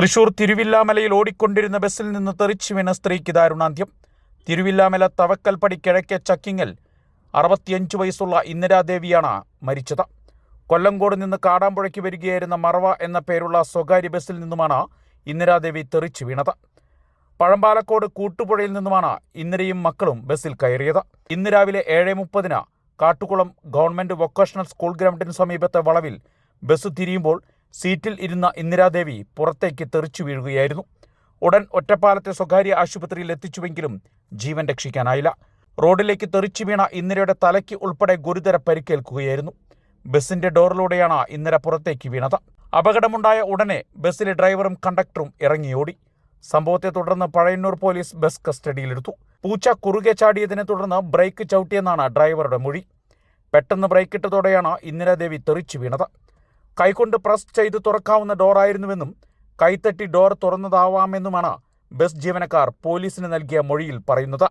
തൃശൂർ തിരുവില്ലാമലയിൽ ഓടിക്കൊണ്ടിരുന്ന ബസ്സിൽ നിന്ന് തെറിച്ചു വീണ സ്ത്രീക്ക് ദാരുണാന്ത്യം. തിരുവില്ലാമല തവക്കൽപ്പടി കിഴക്കെ ചക്കിങ്ങൽ അറുപത്തിയഞ്ച് വയസ്സുള്ള ഇന്ദിരാദേവിയാണ് മരിച്ചത്. കൊല്ലങ്കോട് നിന്ന് കാടാമ്പുഴയ്ക്ക് വരികയായിരുന്ന മറവ എന്ന പേരുള്ള സ്വകാര്യ ബസ്സിൽ നിന്നുമാണ് ഇന്ദിരാദേവി തെറിച്ചു വീണത്. പഴമ്പാലക്കോട് കൂട്ടുപുഴയിൽ നിന്നുമാണ് ഇന്ദിരയും മക്കളും ബസ്സിൽ കയറിയത്. ഇന്ന് രാവിലെ ഏഴ് മുപ്പതിന് കാട്ടുകുളം ഗവൺമെന്റ് വൊക്കേഷണൽ സ്കൂൾ ഗ്രൗണ്ടിന് സമീപത്തെ വളവിൽ ബസ് തിരിയുമ്പോൾ സീറ്റിൽ ഇരുന്ന ഇന്ദിരാദേവി പുറത്തേക്ക് തെറിച്ചു വീഴുകയായിരുന്നു. ഉടൻ ഒറ്റപ്പാലത്തെ സ്വകാര്യ ആശുപത്രിയിൽ എത്തിച്ചുവെങ്കിലും ജീവൻ രക്ഷിക്കാനായില്ല. റോഡിലേക്ക് തെറിച്ചു വീണ ഇന്ദിരയുടെ തലയ്ക്ക് ഉൾപ്പെടെ ഗുരുതര പരിക്കേൽക്കുകയായിരുന്നു. ബസിന്റെ ഡോറിലൂടെയാണ് ഇന്ദിര പുറത്തേക്ക് വീണത്. അപകടമുണ്ടായ ഉടനെ ബസ്സിലെ ഡ്രൈവറും കണ്ടക്ടറും ഇറങ്ങിയോടി. സംഭവത്തെ തുടർന്ന് പഴയന്നൂർ പോലീസ് ബസ് കസ്റ്റഡിയിലെടുത്തു. പൂച്ച കുറുകെ ചാടിയതിനെ തുടർന്ന് ബ്രേക്ക് ചവിട്ടിയെന്നാണ് ഡ്രൈവറുടെ മൊഴി. പെട്ടെന്ന് ബ്രേക്കിട്ടതോടെയാണ് ഇന്ദിരാദേവി തെറിച്ചു വീണത്. കൈകൊണ്ട് പ്രസ് ചെയ്ത് തുറക്കാവുന്ന ഡോറായിരുന്നുവെന്നും കൈത്തട്ടി ഡോർ തുറന്നതാവാമെന്നുമാണ് ബസ് ജീവനക്കാർ പോലീസിന് നൽകിയ മൊഴിയിൽ പറയുന്നത്.